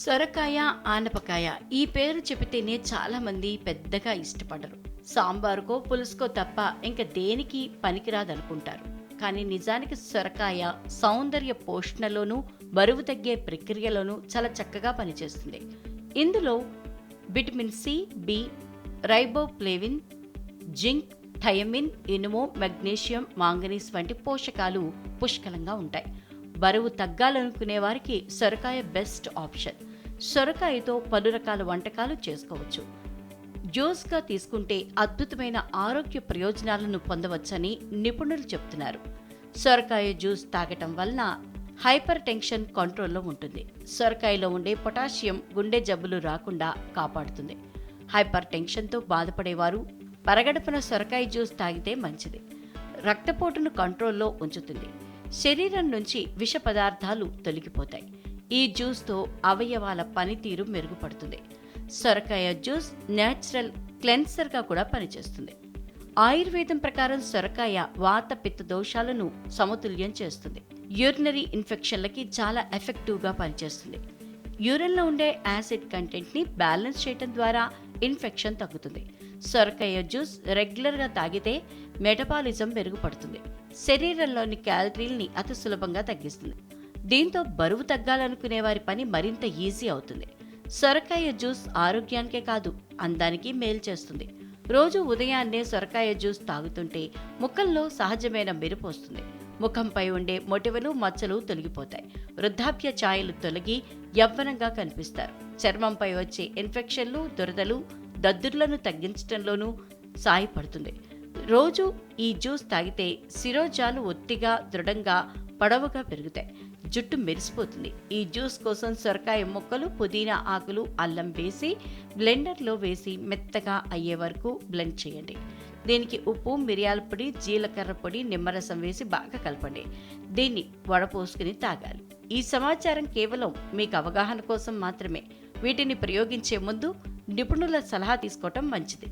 సొరకాయ ఆనపకాయ ఈ పేరు చెబితేనే చాలామంది పెద్దగా ఇష్టపడరు. సాంబారుకో పులుసుకో తప్ప ఇంక దేనికి పనికిరాదనుకుంటారు. కానీ నిజానికి సొరకాయ సౌందర్య పోషణలోనూ బరువు తగ్గే ప్రక్రియలోనూ చాలా చక్కగా పనిచేస్తుంది. ఇందులో vitamin C B riboflavin zinc thiamine ఇనుము మెగ్నీషియం మాంగనీస్ వంటి పోషకాలు పుష్కలంగా ఉంటాయి. బరువు తగ్గాలనుకునే వారికి సొరకాయ బెస్ట్ ఆప్షన్. సొరకాయతో పలు రకాల వంటకాలు చేసుకోవచ్చు. జ్యూస్గా తీసుకుంటే అద్భుతమైన ఆరోగ్య ప్రయోజనాలను పొందవచ్చని నిపుణులు చెప్తున్నారు. సొరకాయ జ్యూస్ తాగటం వలన హైపర్ టెన్షన్ కంట్రోల్లో ఉంటుంది. సొరకాయలో ఉండే పొటాషియం గుండె జబ్బులు రాకుండా కాపాడుతుంది. హైపర్ టెన్షన్తో బాధపడేవారు పరగడుపున సొరకాయ జ్యూస్ తాగితే మంచిది. రక్తపోటును కంట్రోల్లో ఉంచుతుంది. శరీరం నుంచి విష పదార్థాలు తొలగిపోతాయి. ఈ జ్యూస్తో అవయవాల పనితీరు మెరుగుపడుతుంది. సొరకాయ జ్యూస్ నేచురల్ క్లెన్సర్గా కూడా పనిచేస్తుంది. ఆయుర్వేదం ప్రకారం సొరకాయ వాత పిత్త దోషాలను సమతుల్యం చేస్తుంది. యూరినరీ ఇన్ఫెక్షన్లకి చాలా ఎఫెక్టివ్గా పనిచేస్తుంది. యూరిన్లో ఉండే యాసిడ్ కంటెంట్ని బ్యాలెన్స్ చేయటం ద్వారా ఇన్ఫెక్షన్ తగ్గుతుంది. సొరకాయ జ్యూస్ రెగ్యులర్గా తాగితే మెటబాలిజం మెరుగుపడుతుంది. శరీరంలోని క్యాలరీల్ని అతి సులభంగా తగ్గిస్తుంది. దీంతో బరువు తగ్గాలనుకునే వారి పని మరింత ఈజీ అవుతుంది. సొరకాయ జ్యూస్ ఆరోగ్యానికే కాదు అందానికి మేలు చేస్తుంది. రోజు ఉదయాన్నే సొరకాయ జ్యూస్ తాగుతుంటే ముఖంలో సహజమైన మెరుపు వస్తుంది. ముఖంపై ఉండే మొటివలు మచ్చలు తొలగిపోతాయి. వృద్ధాప్య ఛాయలు తొలగి యవ్వనంగా కనిపిస్తారు. చర్మంపై వచ్చే ఇన్ఫెక్షన్లు దురదలు దద్దుర్లను తగ్గించడంలోనూ సాయపడుతుంది. రోజు ఈ జ్యూస్ తాగితే శిరోజాలు ఒత్తిగా దృఢంగా పొడవుగా పెరుగుతాయి. జుట్టు మెరిసిపోతుంది. ఈ జ్యూస్ కోసం సొరకాయ ముక్కలు పుదీనా ఆకులు అల్లం వేసి బ్లెండర్లో వేసి మెత్తగా అయ్యే వరకు బ్లెండ్ చేయండి. దీనికి ఉప్పు మిరియాల పొడి జీలకర్ర పొడి నిమ్మరసం వేసి బాగా కలపండి. దీన్ని వడపోసుకుని తాగాలి. ఈ సమాచారం కేవలం మీకు అవగాహన కోసం మాత్రమే. వీటిని ప్రయోగించే ముందు నిపుణుల సలహా తీసుకోవటం మంచిది.